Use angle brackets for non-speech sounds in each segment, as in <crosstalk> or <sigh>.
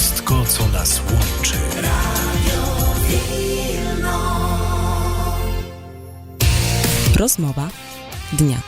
Wszystko, co nas łączy. Rozmowa dnia.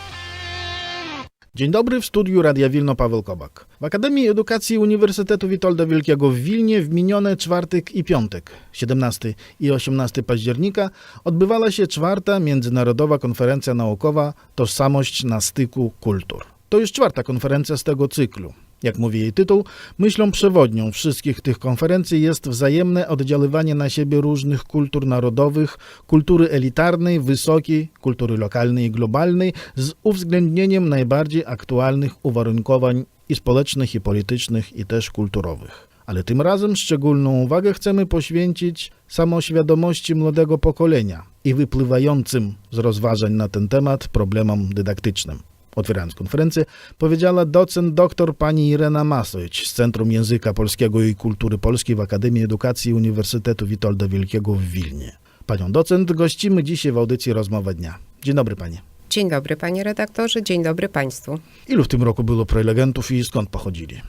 Dzień dobry, w studiu Radia Wilno Paweł Kobak. W Akademii Edukacji Uniwersytetu Witolda Wielkiego w Wilnie w minione czwartek i piątek, 17 i 18 października, odbywała się czwarta Międzynarodowa Konferencja Naukowa Tożsamość na styku kultur. To już czwarta konferencja z tego cyklu. Jak mówi jej tytuł, myślą przewodnią wszystkich tych konferencji jest wzajemne oddziaływanie na siebie różnych kultur narodowych, kultury elitarnej, wysokiej, kultury lokalnej i globalnej, z uwzględnieniem najbardziej aktualnych uwarunkowań i społecznych, i politycznych, i też kulturowych. Ale tym razem szczególną uwagę chcemy poświęcić samoświadomości młodego pokolenia i wypływającym z rozważań na ten temat problemom dydaktycznym. Otwierając konferencję, powiedziała docent dr pani Irena Masowicz z Centrum Języka Polskiego i Kultury Polskiej w Akademii Edukacji Uniwersytetu Witolda Wielkiego w Wilnie. Panią docent gościmy dzisiaj w audycji Rozmowa Dnia. Dzień dobry panie. Dzień dobry panie redaktorze, dzień dobry państwu. Ilu w tym roku było prelegentów i skąd pochodzili?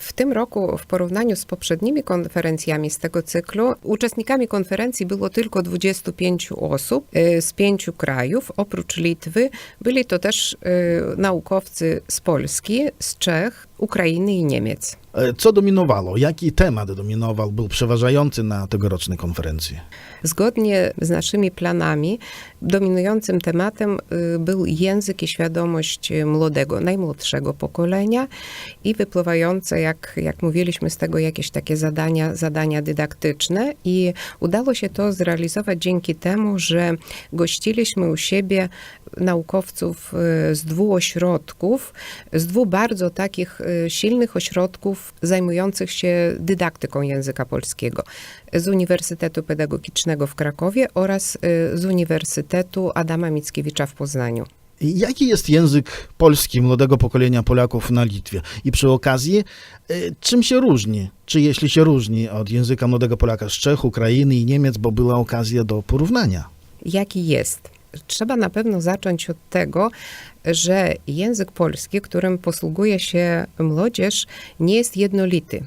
W tym roku, w porównaniu z poprzednimi konferencjami z tego cyklu, uczestnikami konferencji było tylko 25 osób y, z pięciu krajów. Oprócz Litwy byli to też y, naukowcy z Polski, z Czech, Ukrainy i Niemiec. E, Co dominowało? Jaki temat dominował, był przeważający na tegorocznej konferencji? Zgodnie z naszymi planami, dominującym tematem y, był język i świadomość młodego, najmłodszego pokolenia i wypływające, jak, jak mówiliśmy, z tego jakieś takie zadania, zadania dydaktyczne. I udało się to zrealizować dzięki temu, że gościliśmy u siebie naukowców y, z dwóch ośrodków, z dwóch bardzo takich y, silnych ośrodków zajmujących się dydaktyką języka polskiego. Z Uniwersytetu Pedagogicznego w Krakowie oraz y, z Uniwersytetu Adama Mickiewicza w Poznaniu. Jaki jest język polski młodego pokolenia Polaków na Litwie? I przy okazji, czym się różni? Czy jeśli się różni od języka młodego Polaka z Czech, Ukrainy i Niemiec, bo była okazja do porównania? jaki jest. Trzeba na pewno zacząć od tego, że język polski, którym posługuje się młodzież, nie jest jednolity,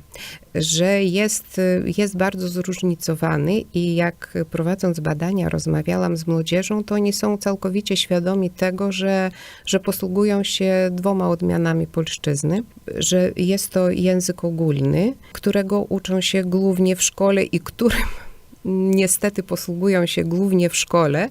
że jest, jest bardzo zróżnicowany i jak prowadząc badania rozmawiałam z młodzieżą, to oni są całkowicie świadomi tego, że, że posługują się dwoma odmianami polszczyzny, że jest to język ogólny, którego uczą się głównie w szkole i którym niestety posługują się głównie w szkole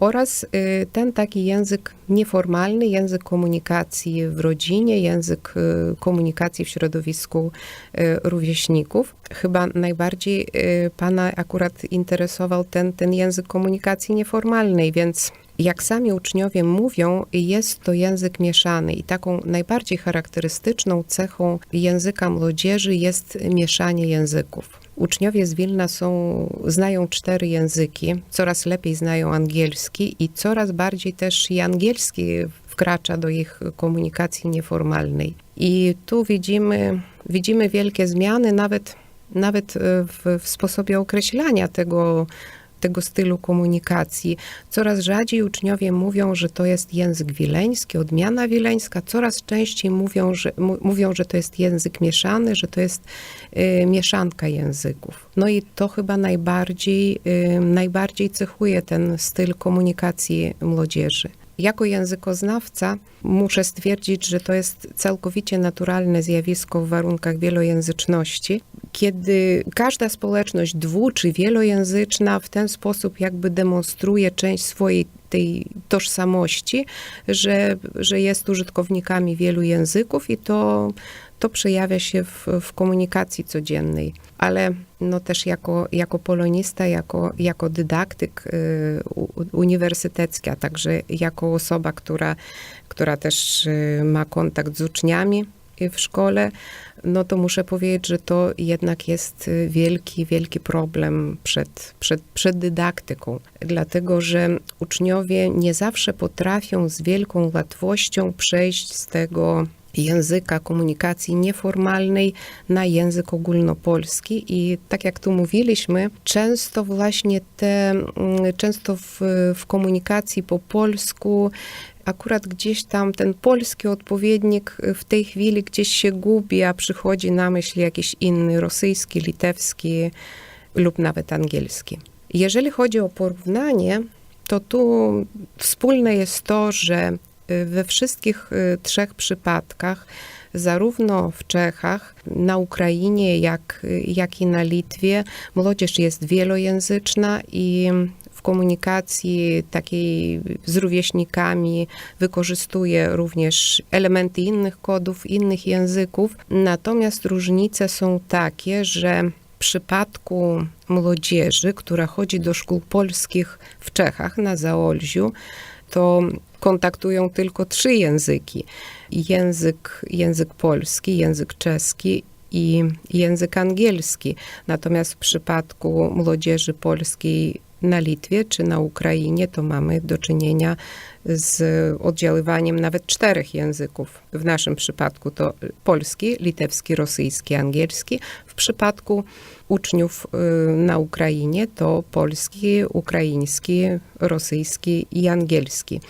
oraz y, ten taki język nieformalny, język komunikacji w rodzinie, język y, komunikacji w środowisku y, rówieśników. Chyba najbardziej pana akurat interesował ten, ten język komunikacji nieformalnej, więc jak sami uczniowie mówią, jest to język mieszany i taką najbardziej charakterystyczną cechą języka młodzieży jest mieszanie języków. Uczniowie z Wilna są, znają cztery języki, coraz lepiej znają angielski i coraz bardziej też i angielski wkracza do ich komunikacji nieformalnej. I tu widzimy, widzimy wielkie zmiany nawet, nawet w, w sposobie określania tego, tego stylu komunikacji. Coraz rzadziej uczniowie mówią, że to jest język wileński, odmiana wileńska. Coraz częściej mówią, że, mówią, że to jest język mieszany, że to jest y, mieszanka języków. No i to chyba najbardziej, y, najbardziej cechuje ten styl komunikacji młodzieży. Jako językoznawca muszę stwierdzić, że to jest całkowicie naturalne zjawisko w warunkach wielojęzyczności, kiedy każda społeczność dwu czy wielojęzyczna w ten sposób jakby demonstruje część swojej tej tożsamości, że, że jest użytkownikami wielu języków i to, to przejawia się w, w komunikacji codziennej. Ale no też jako, jako polonista, jako, jako dydaktyk y, uniwersytecki, a także jako osoba, która, która też y, ma kontakt z uczniami w szkole, no to muszę powiedzieć, że to jednak jest wielki, wielki problem przed, przed, przed dydaktyką, dlatego że uczniowie nie zawsze potrafią z wielką łatwością przejść z tego języka komunikacji nieformalnej na język ogólnopolski i tak jak tu mówiliśmy, często właśnie te, mm, często w, w komunikacji po polsku akurat gdzieś tam ten polski odpowiednik w tej chwili gdzieś się gubi, a przychodzi na myśl jakiś inny, rosyjski, litewski lub nawet angielski. Jeżeli chodzi o porównanie, to tu wspólne jest to, że we wszystkich y, trzech przypadkach, zarówno w Czechach, na Ukrainie, jak, jak i na Litwie, młodzież jest wielojęzyczna i w komunikacji takiej z rówieśnikami wykorzystuje również elementy innych kodów, innych języków. Natomiast różnice są takie, że w przypadku młodzieży, która chodzi do szkół polskich w Czechach na Zaolziu, to kontaktują tylko trzy języki. Język, język polski, język czeski i język angielski. Natomiast w przypadku młodzieży polskiej na Litwie czy na Ukrainie, to mamy do czynienia z oddziaływaniem nawet czterech języków. W naszym przypadku to polski, litewski, rosyjski, angielski. W przypadku uczniów y, na Ukrainie to polski, ukraiński, rosyjski i angielski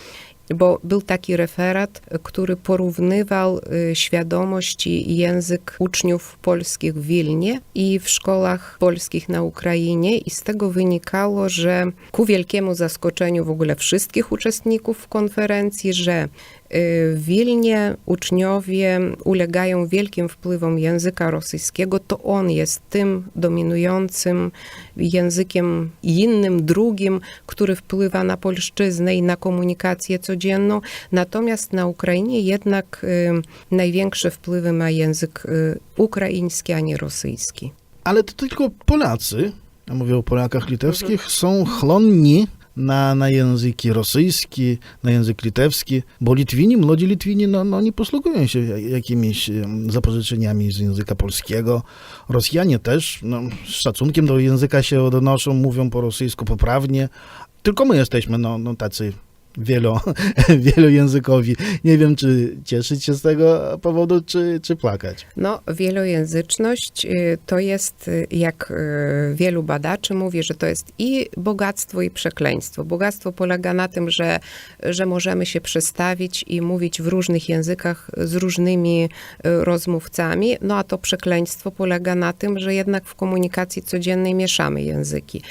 bo był taki referat, który porównywał y, świadomość i język uczniów polskich w Wilnie i w szkołach polskich na Ukrainie. I z tego wynikało, że ku wielkiemu zaskoczeniu w ogóle wszystkich uczestników konferencji, że w Wilnie uczniowie ulegają wielkim wpływom języka rosyjskiego, to on jest tym dominującym językiem innym, drugim, który wpływa na polszczyznę i na komunikację codzienną. Natomiast na Ukrainie jednak y, największe wpływy ma język y, ukraiński, a nie rosyjski. Ale to tylko Polacy, ja mówię o Polakach litewskich, są chłonni na, na języki rosyjski, na język litewski, bo Litwini, młodzi Litwini, no, no nie posługują się jakimiś zapożyczeniami z języka polskiego. Rosjanie też, no, z szacunkiem do języka się odnoszą, mówią po rosyjsku poprawnie. Tylko my jesteśmy, no, no tacy wielo, <laughs> wielojęzykowi. Nie wiem, czy cieszyć się z tego powodu, czy, czy plakać. No, wielojęzyczność y, to jest, y, jak y, wielu badaczy mówi, że to jest i bogactwo, i przekleństwo. Bogactwo polega na tym, że, że możemy się przestawić i mówić w różnych językach z różnymi rozmówcami, no a to przekleństwo polega na tym, że jednak w komunikacji codziennej mieszamy języki.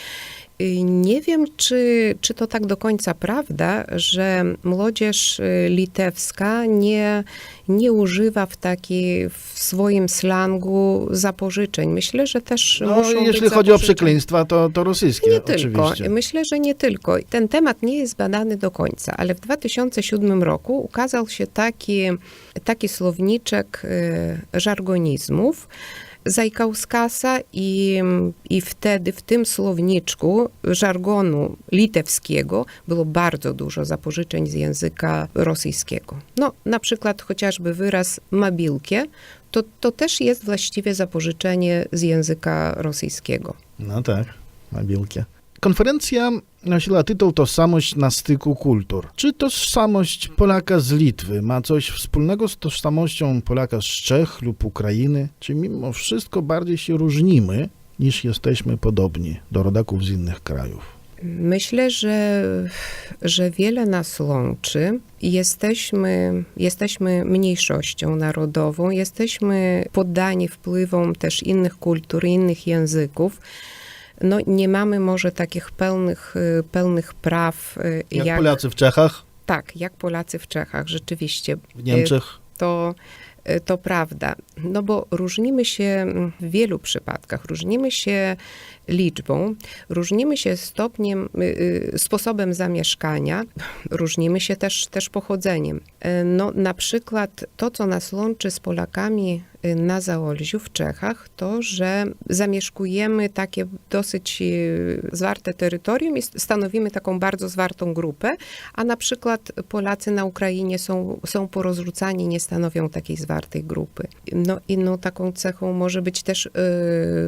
Nie wiem, czy, czy to tak do końca prawda, że młodzież y, litewska nie, nie używa w taki w swoim slangu zapożyczeń. Myślę, że też No, muszą jeśli być chodzi o przekleństwa, to, to rosyjskie Nie tylko. oczywiście. Myślę, że nie tylko. Ten temat nie jest badany do końca, ale w 2007 roku ukazał się taki, taki słowniczek y, żargonizmów. Zajkauskasa i, i wtedy w tym słowniczku żargonu litewskiego było bardzo dużo zapożyczeń z języka rosyjskiego. No, na przykład chociażby wyraz mabilkie, to, to też jest właściwie zapożyczenie z języka rosyjskiego. No tak, na bielkie. Konferencja nosiła tytuł Tożsamość na styku kultur. Czy tożsamość Polaka z Litwy ma coś wspólnego z tożsamością Polaka z Czech lub Ukrainy? Czy mimo wszystko bardziej się różnimy niż jesteśmy podobni do rodaków z innych krajów? Myślę, że, że wiele nas łączy. Jesteśmy, jesteśmy mniejszością narodową, jesteśmy poddani wpływom też innych kultur, innych języków. No, nie mamy może takich pełnych, y, pełnych praw y, Jak, jak, Polacy w Czechach, tak, jak Polacy w Czechach, rzeczywiście. w Niemczech? to, to prawda. No bo różnimy się w wielu przypadkach. Różnimy się liczbą, różnimy się stopniem, y, y, sposobem zamieszkania, różnimy się też, też pochodzeniem. No, na przykład to, co nas łączy z Polakami y, na Zaolziu w Czechach, to, że zamieszkujemy takie dosyć y, zwarte terytorium i stanowimy taką bardzo zwartą grupę, a na przykład Polacy na Ukrainie są, są porozrzucani, nie stanowią takiej zwartej grupy. No inną taką cechą może być też y,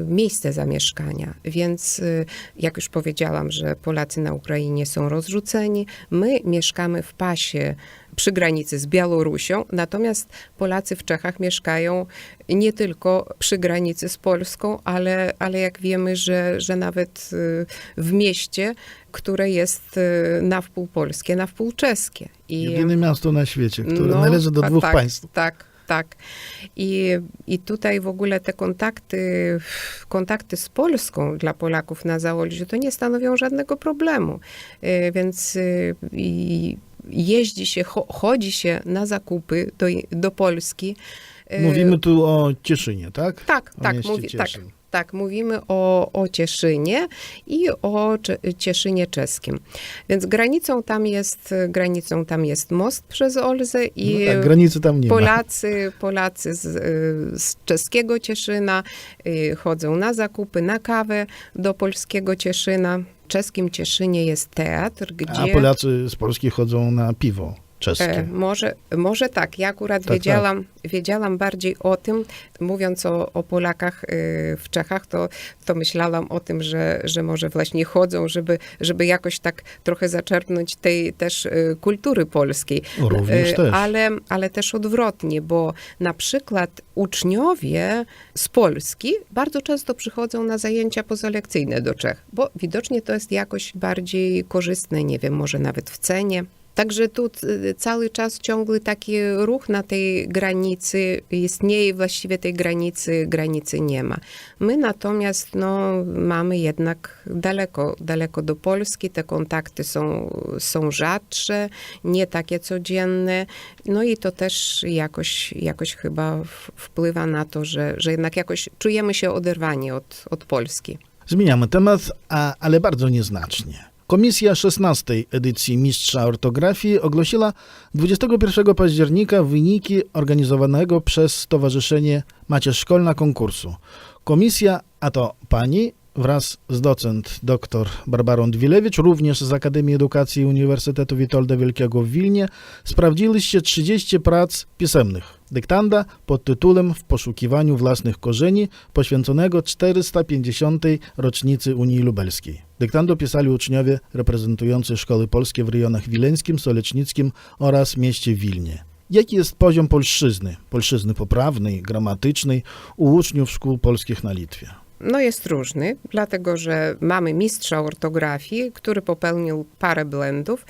miejsce zamieszkania, więc y, jak już powiedziałam, że Polacy na Ukrainie są rozrzuceni, my mieszkamy w pasie przy granicy z Białorusią, natomiast Polacy w Czechach mieszkają nie tylko przy granicy z Polską, ale, ale jak wiemy, że, że nawet y, w mieście, które jest y, na wpół polskie, na wpół czeskie. I, Jedyne miasto na świecie, które no, należy do dwóch tak, państw. Tak, tak. I, I tutaj w ogóle te kontakty, kontakty z Polską dla Polaków na Zaolziu to nie stanowią żadnego problemu. Y, Więc i jeździ się, cho- chodzi się na zakupy do, do Polski. Y, Mówimy tu o Cieszynie, tak? tak, o tak, mówi, tak, tak, mówimy o, o Cieszynie i o Cieszynie czeskim. Więc granicą tam jest, granicą tam jest most przez Olzę i No tak, granicy tam nie ma. Polacy, Polacy z, y, z czeskiego Cieszyna y, chodzą na zakupy, na kawę do polskiego Cieszyna. W czeskim Cieszynie jest teatr, gdzie... A Polacy z Polski chodzą na piwo czeskie. E, może, może tak. Ja akurat Tak, wiedziałam, wiedziałam bardziej o tym, mówiąc o, o Polakach y, w Czechach, to, to myślałam o tym, że, że może właśnie chodzą, żeby, żeby jakoś tak trochę zaczerpnąć tej też y, kultury polskiej. Również też. Ale, ale też odwrotnie, bo na przykład uczniowie z Polski bardzo często przychodzą na zajęcia pozalekcyjne do Czech, bo widocznie to jest jakoś bardziej korzystne, nie wiem, może nawet w cenie. Także tu y, cały czas ciągły taki ruch na tej granicy istnieje właściwie tej granicy, granicy nie ma. My natomiast no, mamy jednak daleko, daleko do Polski, te kontakty są, są rzadsze, nie takie codzienne, no i to też jakoś, jakoś chyba wpływa na to, że, że jednak jakoś czujemy się oderwani od, od Polski. Zmieniamy temat, a, ale bardzo nieznacznie. Komisja 16 edycji Mistrza Ortografii ogłosiła 21 października wyniki organizowanego przez Stowarzyszenie Macierz Szkolna konkursu. Komisja, a to pani wraz z docent dr Barbarą Dwilewicz, również z Akademii Edukacji Uniwersytetu Witolda Wielkiego w Wilnie, sprawdziliście 30 prac pisemnych. Dyktanda pod tytułem W poszukiwaniu własnych korzeni, poświęconego 450. rocznicy Unii Lubelskiej. Dyktando pisali uczniowie reprezentujący szkoły polskie w rejonach wileńskim, solecznickim oraz mieście Wilnie. Jaki jest poziom polszczyzny, polszczyzny poprawnej, gramatycznej u uczniów szkół polskich na Litwie? No jest różny, dlatego że mamy mistrza ortografii, który popełnił parę błędów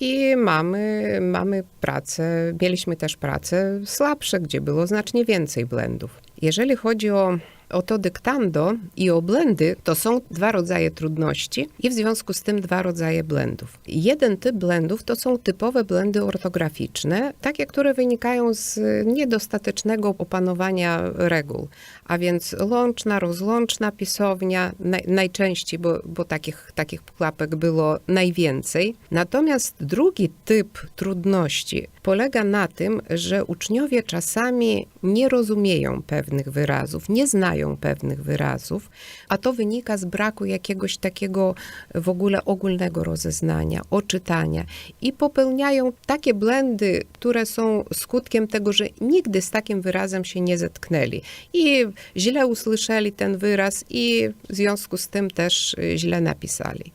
i mamy, mamy pracę, mieliśmy też pracę słabsze, gdzie było znacznie więcej błędów. Jeżeli chodzi o, o to dyktando i o błędy, to są dwa rodzaje trudności i w związku z tym dwa rodzaje błędów. Jeden typ błędów to są typowe błędy ortograficzne, takie, które wynikają z niedostatecznego opanowania reguł, a więc łączna, rozłączna pisownia naj, najczęściej, bo, bo takich, takich pułapek było najwięcej. Natomiast drugi typ trudności polega na tym, że uczniowie czasami nie rozumieją pewnych wyrazów, nie znają pewnych wyrazów, a to wynika z braku jakiegoś takiego w ogóle ogólnego rozeznania, oczytania i popełniają takie błędy, które są skutkiem tego, że nigdy z takim wyrazem się nie zetknęli i źle usłyszeli ten wyraz i w związku z tym też y, źle napisali.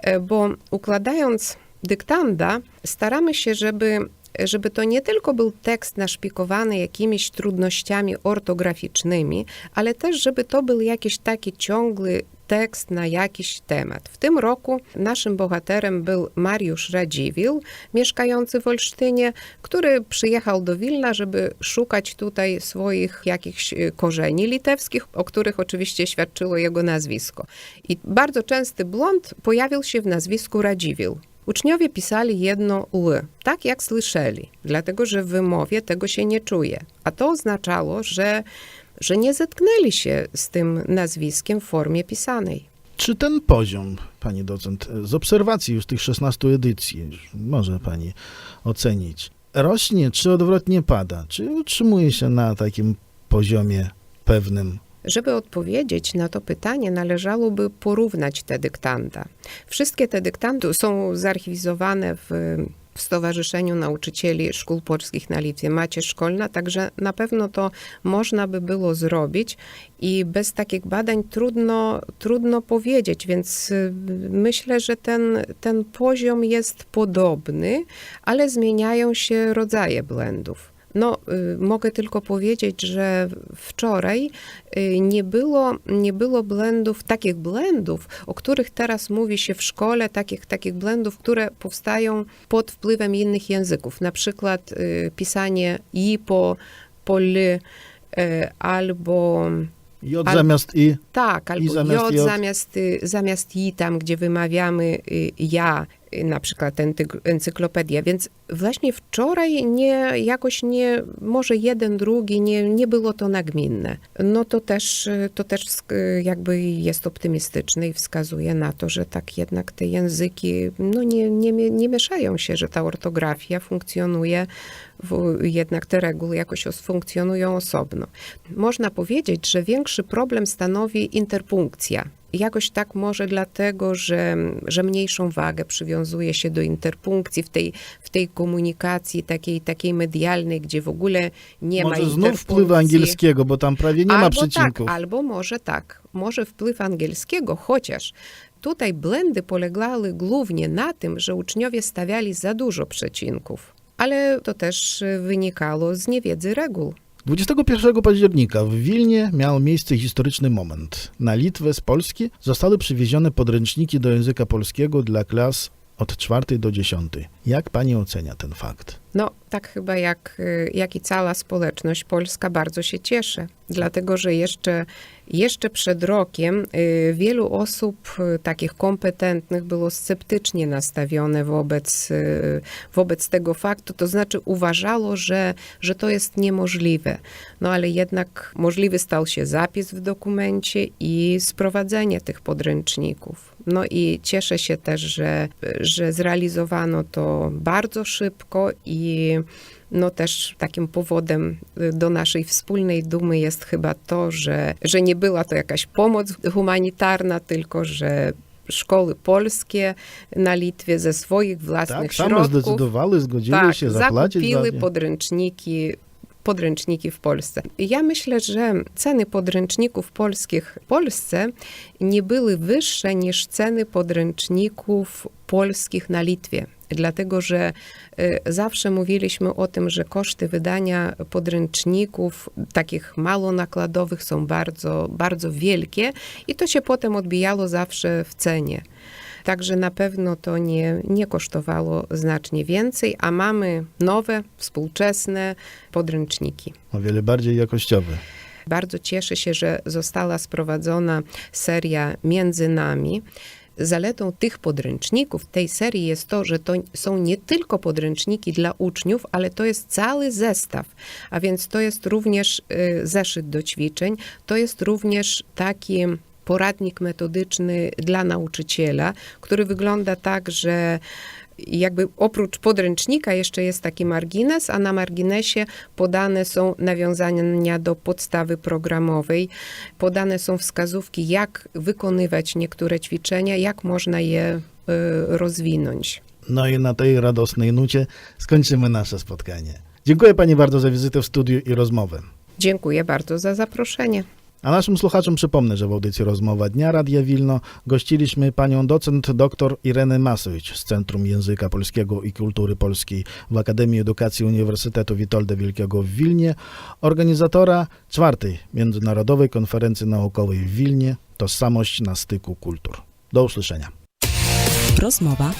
E, Bo układając dyktanda, staramy się, żeby żeby to nie tylko był tekst naszpikowany jakimiś trudnościami ortograficznymi, ale też, żeby to był jakiś taki ciągły tekst na jakiś temat. W tym roku naszym bohaterem był Mariusz Radziwił, mieszkający w Olsztynie, który przyjechał do Wilna, żeby szukać tutaj swoich jakichś y, korzeni litewskich, o których oczywiście świadczyło jego nazwisko. I bardzo częsty błąd pojawił się w nazwisku Radziwił. Uczniowie pisali jedno L, tak jak słyszeli, dlatego że w wymowie tego się nie czuje. A to oznaczało, że, że nie zetknęli się z tym nazwiskiem w formie pisanej. Czy ten poziom, pani docent, z obserwacji już tych 16 edycji, może pani ocenić, rośnie czy odwrotnie pada? Czy utrzymuje się na takim poziomie pewnym? Żeby odpowiedzieć na to pytanie, należałoby porównać te dyktanda. Wszystkie te dyktandy są zarchiwizowane w w Stowarzyszeniu Nauczycieli Szkół Polskich na Litwie, Macierz Szkolna, także na pewno to można by było zrobić i bez takich badań trudno, trudno powiedzieć, więc y, myślę, że ten, ten poziom jest podobny, ale zmieniają się rodzaje błędów. No, y, mogę tylko powiedzieć, że wczoraj y, nie było, nie było błędów, takich błędów, o których teraz mówi się w szkole, takich, takich błędów, które powstają pod wpływem innych języków. Na przykład y, pisanie i po, po l, albo J zamiast i. tak, albo zamiast J J. zamiast, zamiast i tam, gdzie wymawiamy ja, na przykład encyklopedia. Więc właśnie wczoraj nie, jakoś nie, może jeden, drugi, nie, nie było to nagminne. No to też, to też jakby jest optymistyczne i wskazuje na to, że tak jednak te języki no nie, nie, nie mieszają się, że ta ortografia funkcjonuje, w, jednak te reguły jakoś funkcjonują osobno. Można powiedzieć, że większy problem stanowi interpunkcja. Jakoś tak może dlatego, że, że mniejszą wagę przywiązuje się do interpunkcji w tej, w tej komunikacji takiej, takiej medialnej, gdzie w ogóle nie ma Może znów interpunkcji. wpływ angielskiego, bo tam prawie nie ma albo przecinków. Tak, albo może tak, może wpływ angielskiego, chociaż tutaj błędy polegały głównie na tym, że uczniowie stawiali za dużo przecinków. Ale to też wynikało z niewiedzy reguł. 21 października w Wilnie miał miejsce historyczny moment. Na Litwę z Polski zostały przywiezione podręczniki do języka polskiego dla klas od 4 do 10. Jak pani ocenia ten fakt? No, tak chyba jak, y, jak i cała społeczność polska bardzo się cieszy, dlatego że jeszcze, jeszcze przed rokiem y, wielu osób y, takich kompetentnych było sceptycznie nastawione wobec, wobec tego faktu, to znaczy uważało, że, że to jest niemożliwe. No ale jednak możliwy stał się zapis w dokumencie i sprowadzenie tych podręczników. No i cieszę się też, że, że zrealizowano to bardzo szybko i no też takim powodem y, do naszej wspólnej dumy jest chyba to, że, że nie była to jakaś pomoc humanitarna, tylko że szkoły polskie na Litwie ze swoich własnych Tak, same środków zdecydowały, zgodziły tak, się zapłacić. zakupiły za podręczniki podręczniki w Polsce. Ja myślę, że ceny podręczników polskich w Polsce nie były wyższe niż ceny podręczników polskich na Litwie. Dlatego, że y, zawsze mówiliśmy o tym, że koszty wydania podręczników takich mało nakładowych są bardzo, bardzo wielkie i to się potem odbijało zawsze w cenie. Także na pewno to nie, nie kosztowało znacznie więcej, a mamy nowe, współczesne podręczniki. O wiele bardziej jakościowe. Bardzo cieszę się, że została sprowadzona seria Między nami. Zaletą tych podręczników, tej serii jest to, że to są nie tylko podręczniki dla uczniów, ale to jest cały zestaw. A więc to jest również y, zeszyt do ćwiczeń, to jest również taki poradnik metodyczny dla nauczyciela, który wygląda tak, że jakby oprócz podręcznika jeszcze jest taki margines, a na marginesie podane są nawiązania do podstawy programowej, podane są wskazówki, jak wykonywać niektóre ćwiczenia, jak można je y, rozwinąć. No i na tej radosnej nucie skończymy nasze spotkanie. Dziękuję pani bardzo za wizytę w studiu i rozmowę. Dziękuję bardzo za zaproszenie. A naszym słuchaczom przypomnę, że w audycji Rozmowa Dnia Radia Wilno gościliśmy panią docent dr Irenę Masowicz z Centrum Języka Polskiego i Kultury Polskiej w Akademii Edukacji Uniwersytetu Witolda Wielkiego w Wilnie, organizatora czwartej Międzynarodowej Konferencji Naukowej w Wilnie Tożsamość na styku kultur. Do usłyszenia. Rozmowa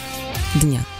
dnia.